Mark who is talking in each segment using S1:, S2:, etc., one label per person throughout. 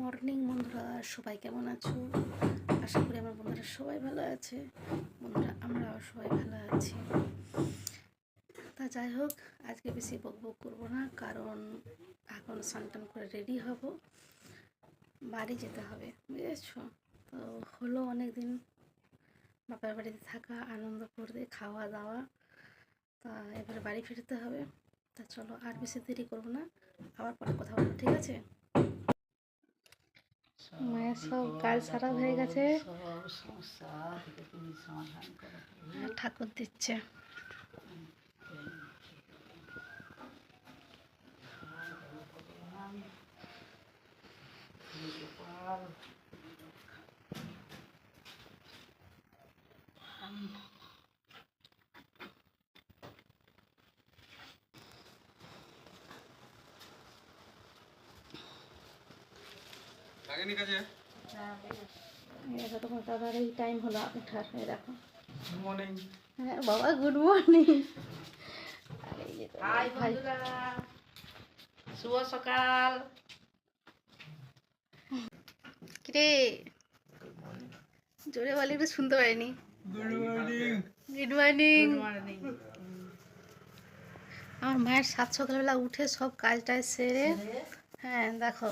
S1: Morning বন্ধুরা, সবাই কেমন আছো? আশা করি আমার বন্ধুরা সবাই ভালো আছে। বন্ধুরা, আমরাও সবাই ভালো আছি। তা যাই হোক, আজকে বেশি বক বক করব না, কারণ এখন স্নান করে রেডি হব। বাড়ি যেতে হবে, বুঝেছ? তো হলো অনেক দিন বাপের বাড়িতে থাকা, আনন্দ করতে খাওয়া দাওয়া তা এবারে বাড়ি ফিরতে হবে। তা চলো, আর বেশি দেরি করব না। আবার পরে কথা বলব, ঠিক আছে? মায়ের সব কাজ সারা হয়ে গেছে। ঠাকুর দিচ্ছে। দাদার এই টাইম হলো ওঠার দেখো।
S2: মর্নিং
S1: হ্যাঁ বাবা গুড মর্নিং
S3: হাই বন্ধুরা। শুভ সকাল।
S1: কিরে? জোরে বলে একটু শুনতে পারিনি
S2: good morning
S1: good morning
S3: morning
S1: আমার মায়ের সাত সকালবেলা উঠে সব কাজ টাজ সেরে? হ্যাঁ দেখো।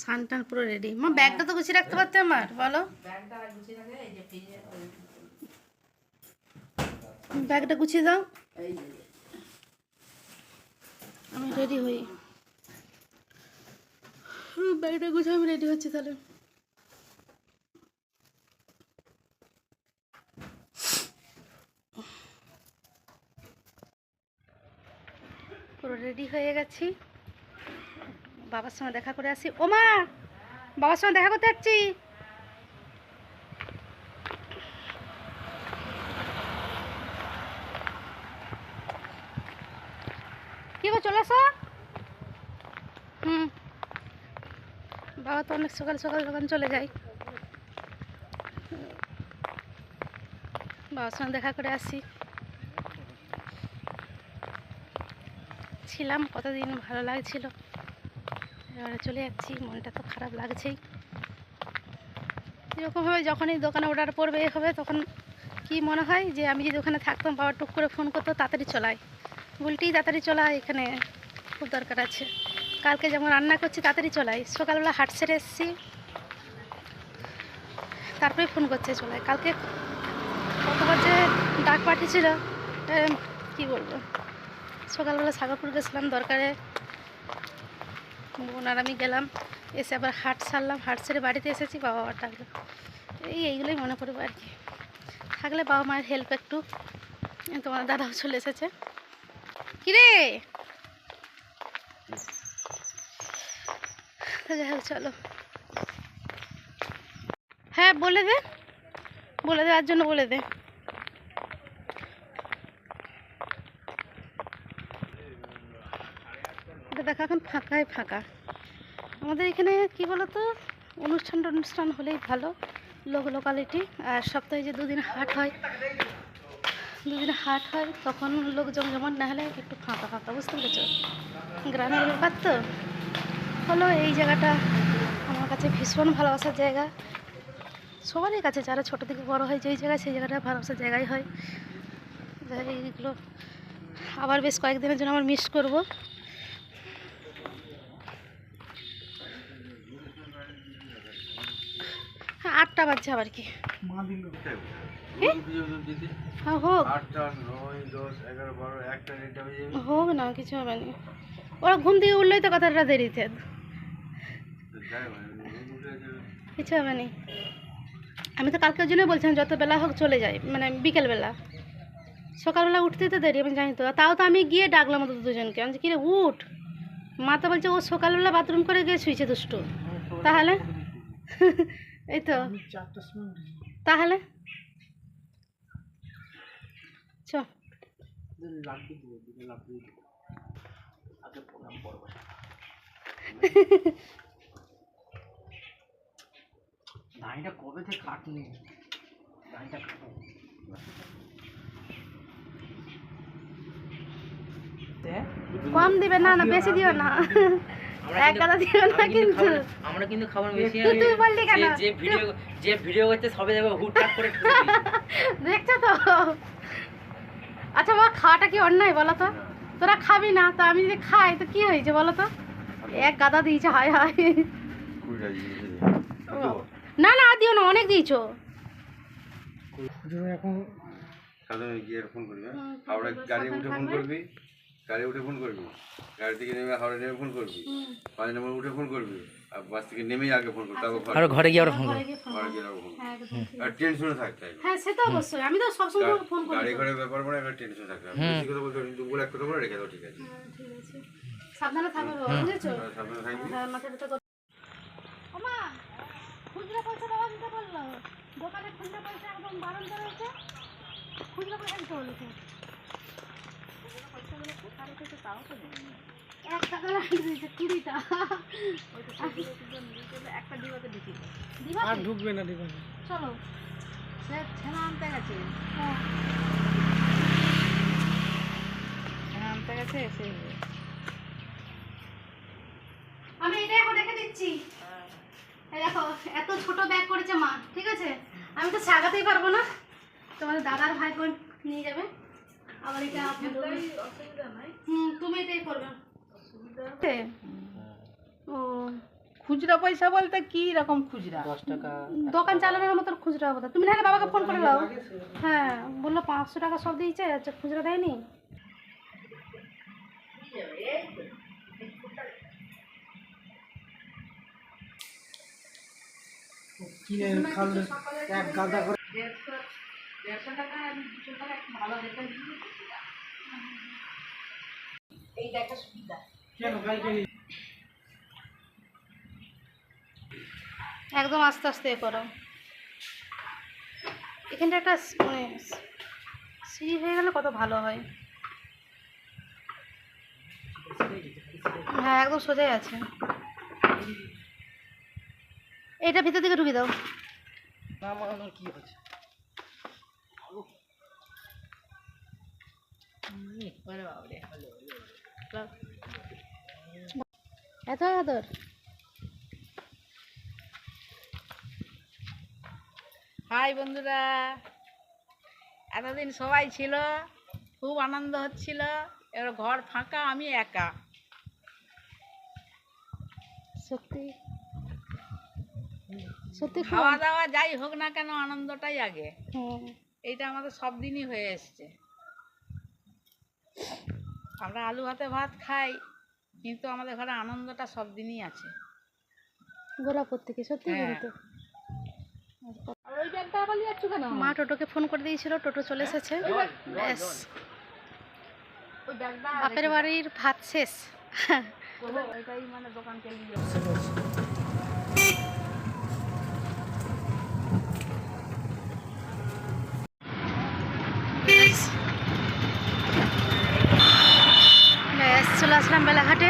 S1: স্নান টান পুরো রেডি মা ব্যাগটা তো গুছিয়ে রাখতে পারতে আমার? বলো।
S3: ব্যাগটা গুছিয়ে
S1: দাও। আমি রেডি হই। ব্যাগটা গুছিয়ে আমি রেডি হচ্ছি তাহলে। পুরো রেডি হয়ে গেছি। বাবার সঙ্গে দেখা করে আসি। ও মা বাবার সঙ্গে দেখা করতে যাচ্ছি। কি গো, চলে আসো? হুম। বাবা তো অনেক সকাল সকাল দোকান চলে যায়। বাবার সঙ্গে দেখা করে আসি। ছিলাম, কতদিন ভালো লাগছিল। এবারে চলে যাচ্ছি, মনটা তো খারাপ লাগছেই। এরকমভাবে যখনই দোকানে অর্ডার পড়বে হবে তখন কি মনে হয় যে আমি যদি ওখানে থাকতাম, বাবা টুক করে ফোন করতো, তাড়াতাড়ি চলাই উল্টেই তাড়াতাড়ি চলা এখানে খুব দরকার আছে। কালকে যেমন রান্না করছি, তাড়াতাড়ি চলাই সকালবেলা হাট সেরে এসেছি। তারপরে ফোন করছে চলাই কালকে কতবার যে ডাক পাঠিয়েছিল কি বলব? সকালবেলা সাগরপুর গেছিলাম দরকারে। বোন আর আমি গেলাম, এসে আবার হাট সারলাম হাট সেরে বাড়িতে এসেছি, বাবা আবার ডাকলো এই এইগুলোই মনে পড়বে আর কি। থাকলে বাবা মায়ের হেল্প একটু, তোমার দাদাও চলে এসেছে। কিরে? চলো। হ্যাঁ বলে দে। বলে দেওয়ার জন্য বলে দে। দেখা এখন ফাঁকাই ফাঁকা। আমাদের এখানে কি বলতো, অনুষ্ঠান অনুষ্ঠান হলেই ভালো, লোক লোকালিটি আর সপ্তাহে যে দুদিন হাট হয়, দুদিন হাট হয়, তখন লোকজন যেমন না হলে একটু ফাঁকা ফাঁকা, বুঝতে পেরেছ? গ্রামের ব্যাপার তো। হলো এই জায়গাটা আমার কাছে ভীষণ ভালোবাসার জায়গা। সবারই কাছে, যারা ছোটো থেকে বড় হয়, যেই জায়গায় সেই জায়গাটা ভালোবাসার জায়গায় হয়। এইগুলো আবার বেশ কয়েকদিনের জন্য আমার মিস করব হ্যাঁ আটটা বাজছে আবার কি? হ্যাঁ হোক। হোক না কিছু হবে না। ওরা ঘুম থেকে উঠলেই তো কথাটা দেরিতে। কিছু হবে না। আমি তো কালকের জন্যই বলছিলাম যত বেলা হোক চলে যাই মানে বিকেলবেলা সকালবেলা উঠতেই তো দেরি আমি জানি তো। তাও তো আমি গিয়ে ডাকলাম ওদের দুজনকে। আমি কিরে উঠ। মা তো বলছে ও সকালবেলা বাথরুম করে গিয়ে শুয়েছে দুষ্টু। তাহলে? এই তো। তাহলে? চ।
S2: ধানটা কবে থেকে কাটনি ধানটা কাটো।
S1: কম দিবে না না বেশি দিও না।
S2: আমরা কিন্তু-
S1: গাদা দিও না
S2: কিন্তু
S1: কিন্তু।
S2: খাবার- আমরা কিন্তু খাবার বেশি
S1: তুই- তুই বললি কেন?
S2: যে- ভিডিও যে ভিডিও করতে সবে যাবে হুটহাট করে
S1: দেখছ তো? আচ্ছা বাবা খাওয়াটা কি অন্যায় বলো তো? তোরা খাবি না তো আমি যদি খাই তো কি হয়েছে বলো তো? এক গাদা দিয়েছে হায় হায়। না না দিও না অনেক দিয়েছ।
S4: সাধারণ গিয়ে ফোন করবি হ্যাঁ? হাওড়া গাড়ি উঠে ফোন করবি। গাড়ি উঠে ফোন করবি। গাড়ি থেকে নেমে হাওড়া নেমে ফোন করবি। পাঁচ নম্বর উঠে ফোন করবি। আর বাস থেকে নেমেই আগে ফোন করবি। তারপর ঘরে
S2: আর ঘরে গিয়ে আবার ফোন
S1: ঘরে গিয়ে ফোন
S4: ঘরে
S1: করব।
S4: গিয়ে আবার ফোন করবি।
S1: হ্যাঁ।
S4: আর টেনশনে থাকতে হবে
S1: হ্যাঁ সে তো অবশ্যই। আমি তো সবসময় তোমাকে ফোন করি
S4: গাড়ি। ঘরে ব্যাপার মানে একটা টেনশন থাকতে হবে। বেশি কথা বলতে হবে দুপুর এক কথা রেখে দাও ঠিক আছে?
S1: হ্যাঁ, ঠিক আছে। সাবধানে থাকবে বাবা, বুঝেছ?
S4: সাবধানে থাকবি।
S1: হ্যাঁ মাথা ব্যথা কর- ওমা খুচরা পয়সা দেওয়া দিতে বলল। দোকানে খুচরা পয়সা একদম বারণ করা হয়েছে খুচরা পয়সা দিতে বলেছে। এক টাকা লাগিয়ে কুড়িটা।
S3: একটা ডিবাতে ঢুকি
S2: আর ঢুকবে না
S1: চলো।
S3: সে ছেনা আনতে গেছে।
S1: হ্যাঁ।
S3: ছেনা আনতে গেছে এসে
S1: আমি এটা এখন রেখে দিচ্ছি। দেখো এত ছোট ব্যাগ করেছে মা ঠিক আছে? আমি তো সাগাতেই পারব না। তোমাদের দাদার ভাই বোন নিয়ে যাবে। আবার এটা আপনি
S3: অসুবিধা নাই
S1: হুম তুমি এটাই করবে ও
S3: খুচরা পয়সা বলতে কি রকম খুচরা?
S1: দোকান চালানোর মতো খুচরা হবে। তুমি না বাবাকে ফোন করে দাও। হ্যাঁ বলল পাঁচশো টাকা সব দিয়েছে আচ্ছা খুচরা দেয়নি?
S2: কিনে খাবে এক গাদা করে
S3: দেড়শো দেড়শো টাকা আমি দুশো টাকা ভালো দেখে এই দেখা সুবিধা।
S2: কেন
S1: একদম আস্তে আস্তে এ করো। এখানটা একটা স- মানে সিঁড়ি হয়ে গেলে কত ভালো হয়। হ্যাঁ একদম সোজাই আছে। এটা ভিতর দিকে ঢুকে দাও।
S2: কি হচ্ছে?
S1: এত আদর
S3: হাই বন্ধুরা এতদিন সবাই ছিল খুব আনন্দ হচ্ছিল এবার ঘর ফাঁকা আমি একা
S1: সত্যি সত্যি
S3: খাওয়া দাওয়া যাই হোক না কেন আনন্দটাই আগে
S1: হুম
S3: এইটা আমাদের সব দিনই হয়ে এসছে। আমরা আলু ভাতে ভাত খাই কিন্তু আমাদের ঘরে আনন্দটা সব দিনই আছে।
S1: গোলা প্রত্যেকে সত্যি
S3: হ্যাঁ।
S1: কিন্তু
S3: আর ওই ব্যাগটা আবার যাচ্ছ কেন
S1: মা টোটোকে ফোন করে দিয়েছিল টোটো চলে এসেছে। ব্যাস।
S3: ওই
S1: বাপের বাড়ির ভাত শেষ।
S3: ওইটাই মানে দোকান চালিয়ে
S1: ব্যাস ব্যাস চলে আসলাম বেলাঘাটে।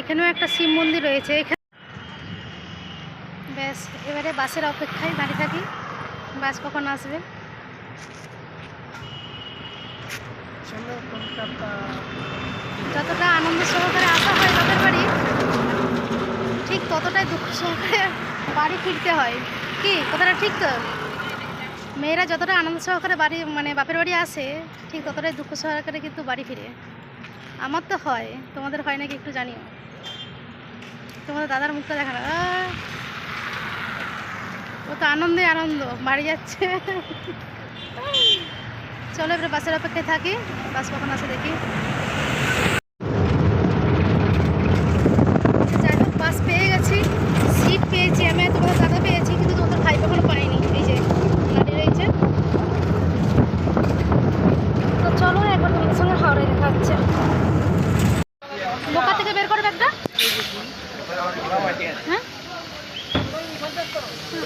S1: এখানেও একটা শিব মন্দির রয়েছে। এখানে ব্যাস, এবারে বাসের অপেক্ষায় দাঁড়িয়ে থাকি। বাস কখন আসবে?
S3: চলো কলকাতা
S1: যতটা আনন্দ সহকারে আসা হয় বাপের বাড়ি, ঠিক ততটাই দুঃখ সহকারে বাড়ি ফিরতে হয়। কি? কথাটা ঠিক তো? মেয়েরা যতটা আনন্দ সহকারে বাড়ি মানে বাপের বাড়ি আসে, ঠিক ততটাই দুঃখ সহকারে কিন্তু বাড়ি ফিরে। আমার তো হয়, তোমাদের হয় নাকি একটু জানিও। তোমাদের দাদার মুখটা দেখা না! ও তো আনন্দে আনন্দ, বাড়ি যাচ্ছে। চলো, এবার বাসের অপেক্ষায় থাকি। বাস কখন আসে দেখি। যাই হোক বাস পেয়ে গেছি। সিট পেয়েছি আমি তোমাদের দাদা পেয়েছি, কিন্তু তোমাদের ভাই কখনো পাইনি। এই যে দাঁড়িয়ে রয়েছে। তো চলো একবার তোমাদের সঙ্গে হাওড়ায় দেখা হচ্ছে। বোকা থেকে বের করবে একটা? হ্যাঁ?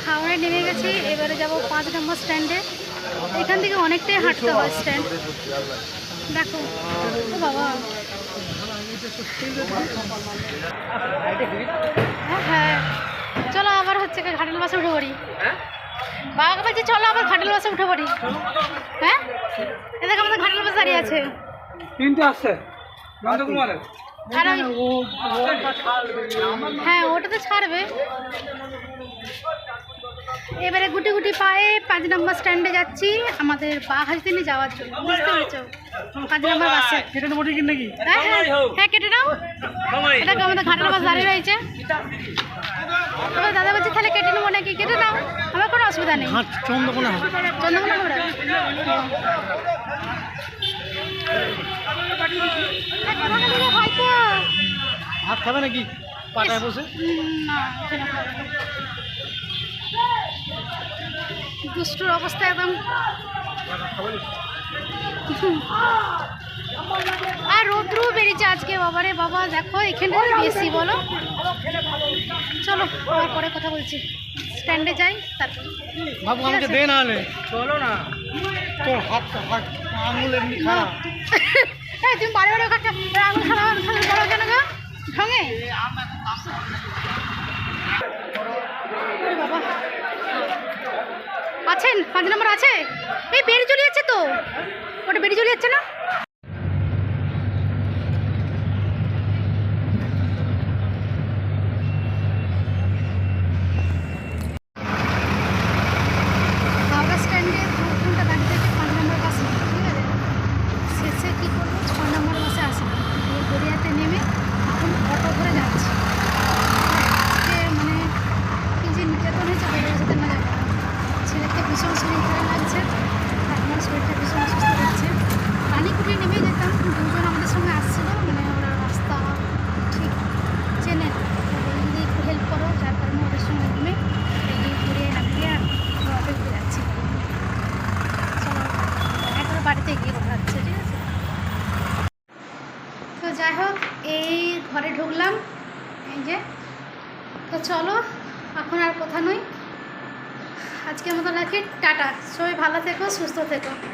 S1: হাওড়ায় নেমে গেছি, এবারে যাব পাঁচ নম্বর স্ট্যান্ডে। এখান থেকে অনেকটাই হাঁটতে হয় স্ট্যান্ড। দেখো ও বাবা। হ্যাঁ। চলো আবার হচ্ছে ঘাটাল বাসে উঠে পড়ি। বাবা বলছি চলো আবার ঘাটাল বাসে উঠে পড়ি। হ্যাঁ? এদেরকে আমাদের ঘাটাল বাস দাঁড়িয়ে আছে।
S2: তিনটে আসছে।
S1: হ্যাঁ ওটা তো ছাড়বে। এবারে গুটি গুটি পায়ে পাঁচ নম্বর স্ট্যান্ডে যাচ্ছি আমাদের বাঘাজদিনে যাওয়ার জন্য। বুঝতে পারছ? পাঁচ নম্বর বাসে হ্যাঁ হ্যাঁ হ্যাঁ কেটে নাও। এটা আমাদের ঘাটাল বাস দাঁড়িয়ে রয়েছে? এবার দাদা বলছে তাহলে কেটে নেব নাকি? কেটে নাও। আমার কোনো অসুবিধা নেই।
S2: চন্দ্রকোনা
S1: চন্দ্রকোনা হয়তো
S2: ভাত খাবে নাকি? পাটায় বসে?
S1: না। দুষ্টুর অবস্থা একদম। আর রৌদ্র বেরিয়েছে আজকে বাবারে বাবা দেখো এখানে বেশি বলো। চলো আবার পরে কথা বলছি। স্ট্যান্ডে যাই তারপর
S2: বাবু আমাকে দে না চলো না। তোর হাত হাত আঙুল এমনি খারাপ।
S1: তুমি বারে বারে ওখানে আঙুল খারাপ আঙুল খারাপ করো কেন গো? ঢঙে ওরে বাবা আছেন পাঁচ নম্বর আছে? এই বেড়ে চলে যাচ্ছে তো। ওটা বেরিয়ে চলে যাচ্ছে না হাওড়া স্ট্যান্ডে দু ঘণ্টা দাঁড়িয়ে থেকে পাঁচ নম্বর বাস নেই ঠিক আছে শেষে কী করব ছ নম্বর বাসে আসলাম দিয়ে গড়িয়াতে নেমে এখন অটো ধরে যাচ্ছি আজকে মানে কি যে নির্যাতন হয়েছে বলে যেতে না যাবে ছেলেকে ভীষণ শরীর খারাপ লাগছে আর আমার শরীরটা ভীষণ অসুস্থ লাগছে পানিকুটি নেমে যেতাম দুজন আমাদের সঙ্গে আসছিল মানে ওরা রাস্তা ঠিক চেনে না তো বললাম যদি একটু হেল্প করো যার কারণে ওদের সঙ্গে নেমে এই ঘুরিয়ে নামিয়ে আর অটো ঘুরে যাচ্ছি চলো একবার বাড়িতে গিয়ে কথা হচ্ছে ঠিক আছে তো যাই হোক এই ঘরে ঢুকলাম এই যে তো চলো এখন আর কথা নই আজকের মতো রাখি টাটা সবাই ভালো থেকো সুস্থ থেকো